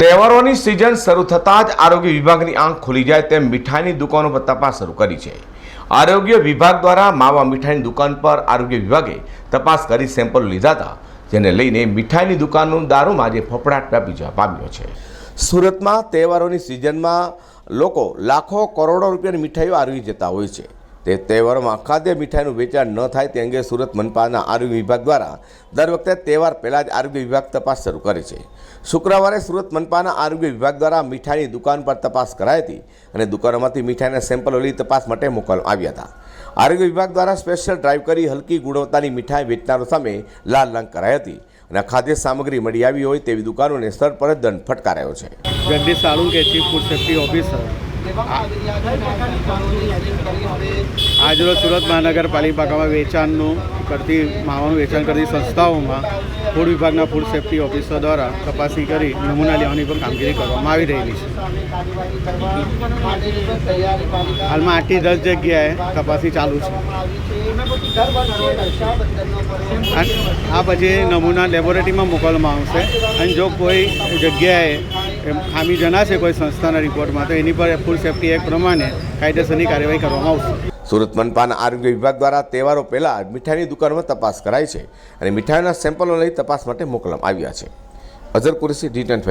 તહેવારોની સિઝન શરૂ થતાં જ આરોગ્ય વિભાગની આંખ ખુલી જાય તેમ મીઠાઈની દુકાનો પર તપાસ શરૂ કરી છે. આરોગ્ય વિભાગ દ્વારા માવા મીઠાઈની દુકાન પર આરોગ્ય વિભાગે તપાસ કરી સેમ્પલ લીધા હતા જેને લઈને મીઠાઈની દુકાનનું દારૂમાં આજે ફફડાટ વ્યાપી પામ્યો છે. સુરતમાં તહેવારોની સિઝનમાં લોકો લાખો કરોડો રૂપિયાની મીઠાઈઓ આરવી જતા હોય છે. તે તહેવારોમાં ખાદ્ય મીઠાઈનું વેચાણ ન થાય તે અંગે સુરત મનપાના આરોગ્ય વિભાગ દ્વારા દર વખતે તહેવાર પહેલાં જ આરોગ્ય વિભાગ તપાસ શરૂ કરે છે. શુક્રવારે સુરત મનપાના આરોગ્ય વિભાગ દ્વારા મીઠાઈની દુકાન પર તપાસ કરાઈ હતી અને દુકાનોમાંથી મીઠાઈના સેમ્પલો લઈ તપાસ માટે મોકલવામાં આવ્યા હતા. આરોગ્ય વિભાગ દ્વારા સ્પેશિયલ ડ્રાઈવ કરી હલકી ગુણવત્તાની મીઠાઈ વેચનારો સામે લાલ રંગ કરાઈ હતી અને ખાદ્ય સામગ્રી મળી આવી હોય તેવી દુકાનોને સ્થળ પર જ દંડ ફટકારાયો છે. Jagdish Salunke chief food safety officer આજરોજ સુરત મહાનગરપાલિકામાં વેચાણનું કરતી માવાનું વેચાણ કરતી સંસ્થાઓમાં ફૂડ વિભાગના ફૂડ સેફ્ટી ઓફિસર દ્વારા તપાસણી કરી નમૂના લેવાની પણ કામગીરી કરવામાં આવી રહેલી છે. હાલમાં આઠથી દસ જગ્યાએ તપાસણી ચાલુ છે. આ પછી નમૂના લેબોરેટરીમાં મોકલવામાં આવશે. અને જો કોઈ જગ્યાએ એમ ખામી જણાશે કોઈ સંસ્થાના રિપોર્ટમાં, તો એની પર ફૂડ સેફ્ટી એક્ટ પ્રમાણે કાયદેસરની કાર્યવાહી કરવામાં આવશે. સુરત મનપાના આરોગ્ય વિભાગ દ્વારા તહેવારો પહેલાં મીઠાઈની દુકાનોમાં તપાસ કરાઈ છે અને મીઠાઈના સેમ્પલો લઈ તપાસ માટે મોકલવામાં આવ્યા છે. Azhar Qureshi D ten